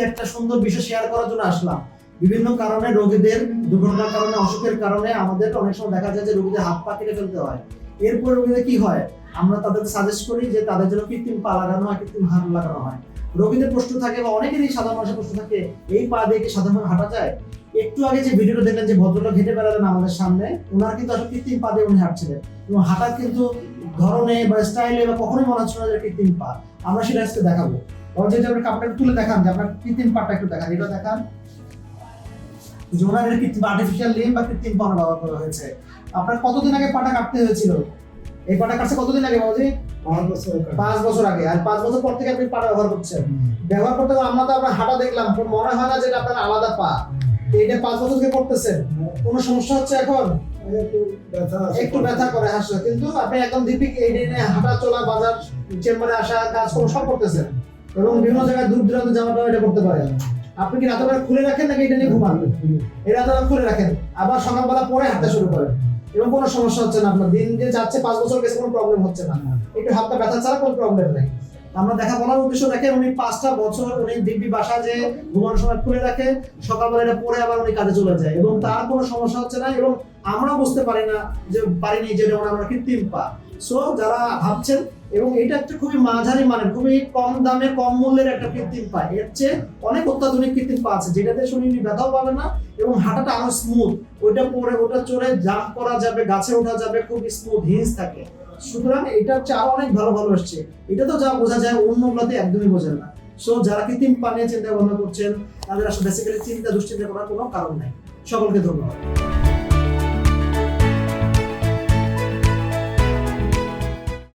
একটা সুন্দর বিষয় শেয়ার করার জন্য আসলাম। বিভিন্ন কারণে রোগীদের, দুর্ঘটনার কারণে, অসুখের কারণে আমাদের অনেক সময় দেখা যায় যে রোগীদের হাত পা কেটে ফেলতে হয়। এরপর রোগীদের কি হয়? আমরা তাদেরকে সাজেস্ট করি যে তাদের জন্য কৃত্রিম পা লাগানো হয়, কৃত্রিম হাত লাগানো হয়। রোগীদের প্রশ্ন থাকে বা অনেকেরই সাধারণ মানুষের প্রশ্ন থাকে, এই পা দিয়ে কি সাধারণভাবে হাঁটা যায়? একটু আগে যে ভিডিওটা দেখলেন যে ভদ্রলোক হেঁটে বেড়ালেন আমাদের সামনে, ওনার কিন্তু আসলে কৃত্রিম পা দিয়ে উনি হাঁটছিলেন। এবং হাঁটার কিন্তু ধরনে বা স্টাইলে বা কখনোই মনে হচ্ছে না যে কৃত্রিম পা। আমরা সেটা আজকে দেখাবো। ওর কাপড়টা তুলে দেখান যে আপনার কৃত্রিম পাটা একটু দেখান এটা দেখান। যে কৃত্রিম আর্টিফিশিয়াল লিম বা কৃত্রিম ব্যবহার করা হয়েছে। আপনার কতদিন আগে পাটা কাটতে হয়েছিল? এই পাটা কাটছে কতদিন আগে বাবুজি? পাঁচ বছর আগে। আর পাঁচ বছর পর থেকে আপনি পাটা ব্যবহার করছেন। ব্যবহার করতে আমরা তো আপনার হাঁটা দেখলাম মনে হয় না যে এটা আপনার আলাদা পা। এটা পাঁচ বছর থেকে করতেছেন কোনো সমস্যা হচ্ছে এখন? একটু ব্যথা আছে। একটু ব্যথা করে হাসছে। কিন্তু আপনি একদম দীপিক এই দিনে হাঁটা চলা বাজার চেম্বারে আসা কাজ কোনো সব করতেছেন। এবং বিভিন্ন জায়গায় দূর দূরান্ত যাওয়াটাও এটা করতে পারেন আপনি কি রাতের বেলা খুলে রাখেন নাকি এটা নিয়ে ঘুমান? এই রাতের বেলা খুলে রাখেন, আবার সকালবেলা পরে হাঁটতে শুরু করেন। এবং কোনো সমস্যা হচ্ছে না আপনার, দিন যে যাচ্ছে, পাঁচ বছর গেছে, কোনো প্রবলেম হচ্ছে না। একটু হাতটা ব্যথা ছাড়া কোনো প্রবলেম নেই। আমরা দেখা বলার উদ্দেশ্য দেখেন উনি পাঁচটা বছর উনি দিব্যি বাসা যে ঘুমানোর সময় খুলে রাখে, সকালবেলা এটা পরে আবার উনি কাজে চলে যায়। এবং তার কোনো সমস্যা হচ্ছে না এবং আমরা বুঝতে পারি না যে পারিনি যে আমরা কৃত্রিম পা সো যারা ভাবছেন, এবং এটা একটা খুবই মাঝারি মানের, খুবই কম দামে, কম মূল্যের একটা কৃত্রিম পা। এর চেয়ে অনেক অত্যাধুনিক কৃত্রিম পা আছে, যেটাতে উনি ব্যথাও পাবে না, এবং হাঁটাটা আরও স্মুথ ওইটা পরে ওটা চড়ে জাম্প করা যাবে, গাছে ওঠা যাবে, খুব স্মুথ হিলস থাকে। সুতরাং এটা আরও অনেক ভালো ভালো আসছে। এটা তো যা বোঝা যায় অন্যগুলোতে একদমই বোঝেন না। সো যারা কৃত্রিম পা নিয়ে চিন্তা ভাবনা করছেন, তাদের আসলে বেসিক্যালি চিন্তা দুশ্চিন্তা করার কোনো কারণ নাই। সকলকে ধন্যবাদ।